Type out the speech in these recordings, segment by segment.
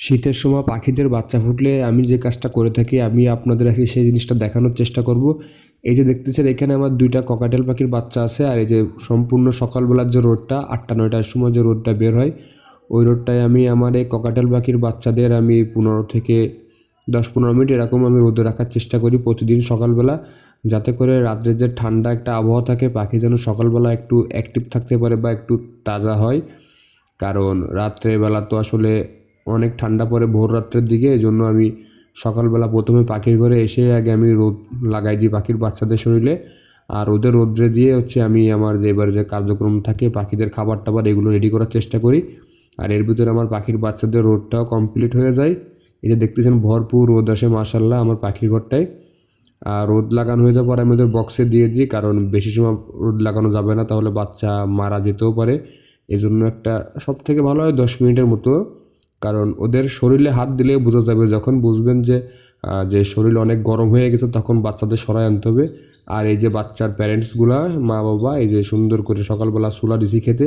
শীতের সময় পাখিদের বাচ্চা ফুটলে আমি যে কাজটা করে থাকি, আমি আপনাদের আজকে সেই জিনিসটা দেখানোর চেষ্টা করব। এই যে দেখতেছেন, এখানে আমার দুইটা ককাটেল পাখির বাচ্চা আছে আর এই যে সম্পূর্ণ সকালবেলার যে রোদটা, আটটা, নয়টার সময় যে রোদটা বের হয়, ওই রোডটায় আমি আমার এই ককাটেল পাখির বাচ্চাদের আমি পনেরো থেকে দশ পনেরো মিনিট এরকম আমি রোদে রাখার চেষ্টা করি প্রতিদিন সকালবেলা, যাতে করে রাত্রে যে ঠান্ডা একটা আবহাওয়া থাকে, পাখি যেন সকালবেলা একটু অ্যাক্টিভ থাকতে পারে বা একটু তাজা হয়। কারণ রাত্রেবেলা তো আসলে অনেক ঠান্ডা পড়ে ভোর রাত্রের দিকে এই জন্য আমি সকালবেলা প্রথমে পাখির ঘরে এসে আগে আমি রোদ লাগাই দিই পাখির বাচ্চাদের শরীরে। আর ওদের রোদ্রে দিয়ে হচ্ছে আমি আমার যে এবার যে কার্যক্রম থাকে, পাখিদের খাবার টাবার এগুলো রেডি করার চেষ্টা করি। আর এর ভিতরে আমার পাখির বাচ্চাদের রোদটাও কমপ্লিট হয়ে যায়। এই যে দেখতেছেন ভরপুর রোদ আসে মাসাল্লাহ আমার পাখির ঘরটায়। আর রোদ লাগানো হয়ে যাওয়ার পর আমি ওদের বক্সে দিয়ে দিই, কারণ বেশি সময় রোদ লাগানো যাবে না, তাহলে বাচ্চা মারা যেতেও পারে। এজন্য একটা সব থেকে ভালো হয় দশ মিনিটের মতো। কারণ ওদের শরীরে হাত দিলে বোঝা যাবে যখন বুঝবেন যে যে শরীর অনেক গরম হয়ে গেছে, তখন বাচ্চাদের সরাই আনতে হবে। আর এই যে বাচ্চার প্যারেন্টসগুলা মা বাবা এই যে সুন্দর করে সকালবেলা সুলা দিছি খেতে,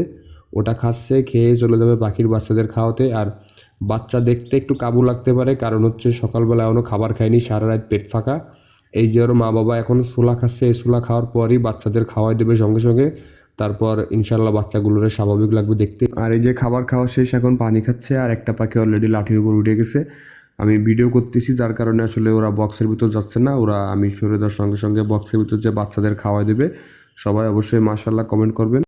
ওটা খাচ্ছে, খেয়ে চলে যাবে পাখির বাচ্চাদের খাওয়াতে। আর বাচ্চা দেখতে একটু কাবু লাগতে পারে, কারণ হচ্ছে সকালবেলা এখনও খাবার খায়নি, সারা রাত পেট ফাঁকা। এই যে ওর মা বাবা এখন সোলা খাচ্ছে, এই সোলা খাওয়ার পরই বাচ্চাদের খাওয়াই দেবে সঙ্গে সঙ্গে। তারপর ইনশাল্লাহ বাচ্চাগুলোর স্বাভাবিক লাগবে দেখতে। আর এই যে খাবার খাওয়া শেষ, এখন পানি খাচ্ছে আর একটা পাখি অলরেডি লাঠির উপর উঠে গেছে। আমি ভিডিও করতেছি, যার কারণে আসলে ওরা বক্সের ভিতর যাচ্ছে না। ওরা, আমি সরে দেওয়ার সঙ্গে সঙ্গে বক্সের ভিতর যে বাচ্চাদের খাওয়াই দেবে, সবাই অবশ্যই মাশাল্লাহ কমেন্ট করবেন।